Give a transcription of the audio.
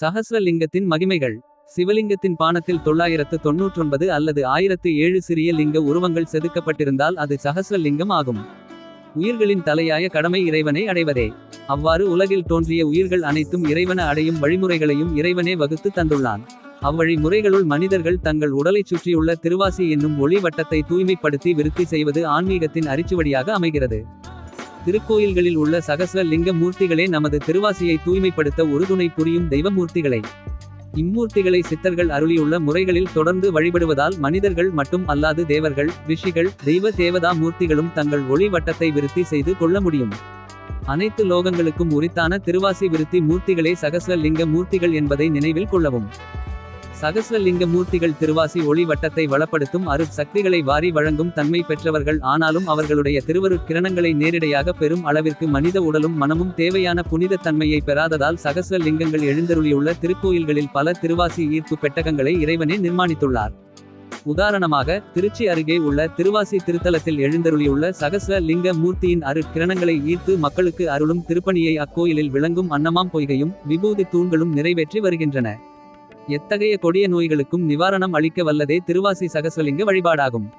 சஹஸ்ரலிங்கத்தின் மகிமைகள். சிவலிங்கத்தின் பானத்தில் தொள்ளாயிரத்து தொன்னூற்றொன்பது அல்லது ஆயிரத்து ஏழு சிறிய லிங்க உருவங்கள் செதுக்கப்பட்டிருந்தால் அது சஹஸ்ரலிங்கம் ஆகும். உயிர்களின் தலையாய கடமை இறைவனை அடைவதே. அவ்வாறு உலகில் தோன்றிய உயிர்கள் அனைத்தும் இறைவன அடையும் வழிமுறைகளையும் இறைவனே வகுத்து தந்துள்ளான். அவ்வழி முறைகளுள் மனிதர்கள் தங்கள் உடலைச் சுற்றியுள்ள திருவாசி என்னும் ஒளி வட்டத்தை தூய்மைப்படுத்தி விருத்தி செய்வது ஆன்மீகத்தின் அரிச்சுவடியாக அமைகிறது. திருக்கோயில்களில் உள்ள சகசர லிங்க மூர்த்திகளே நமது திருவாசியை தூய்மைப்படுத்த உறுதுணை புரியும் தெய்வமூர்த்திகளை. இம்மூர்த்திகளை சித்தர்கள் அருளியுள்ள முறைகளில் தொடர்ந்து வழிபடுவதால் மனிதர்கள் மட்டும் அல்லாது தேவர்கள் ரிஷிகள் தெய்வ தேவதா மூர்த்திகளும் தங்கள் ஒளி வட்டத்தை விருத்தி செய்து கொள்ள முடியும். அனைத்து லோகங்களுக்கும் உரித்தான திருவாசி விருத்தி மூர்த்திகளே சகசர லிங்க மூர்த்திகள் என்பதை நினைவில் கொள்ளவும். சகஸ்ரலிங்க மூர்த்திகள் திருவாசி ஒளி வட்டத்தை வளப்படுத்தும் அருட் சக்திகளை வாரி வழங்கும் தன்மை பெற்றவர்கள். ஆனாலும் அவர்களுடைய திருவருட் கிரணங்களை நேரிடையாக பெறும் அளவிற்கு மனித உடலும் மனமும் தேவையான புனித தன்மையை பெறாததால் சகஸ்ர லிங்கங்கள் எழுந்தருளியுள்ள திருக்கோயில்களில் பல திருவாசி ஈர்ப்பு பெட்டகங்களை இறைவனே நிர்மாணித்துள்ளார். உதாரணமாக திருச்சி அருகே உள்ள திருவாசி திருத்தலத்தில் எழுந்தருளியுள்ள சகஸ்ர லிங்க மூர்த்தியின் அருட்கிரணங்களை ஈர்த்து மக்களுக்கு அருளும் திருப்பணியை அக்கோயிலில் விளங்கும் அன்னமாம் பொய்கையும் விபூதி தூண்களும் நிறைவேற்றி வருகின்றன. எத்தகைய கொடிய நோய்களுக்கும் நிவாரணம் அளிக்க வல்லதே திருவாசி சகசலிங்க வழிபாடாகும்.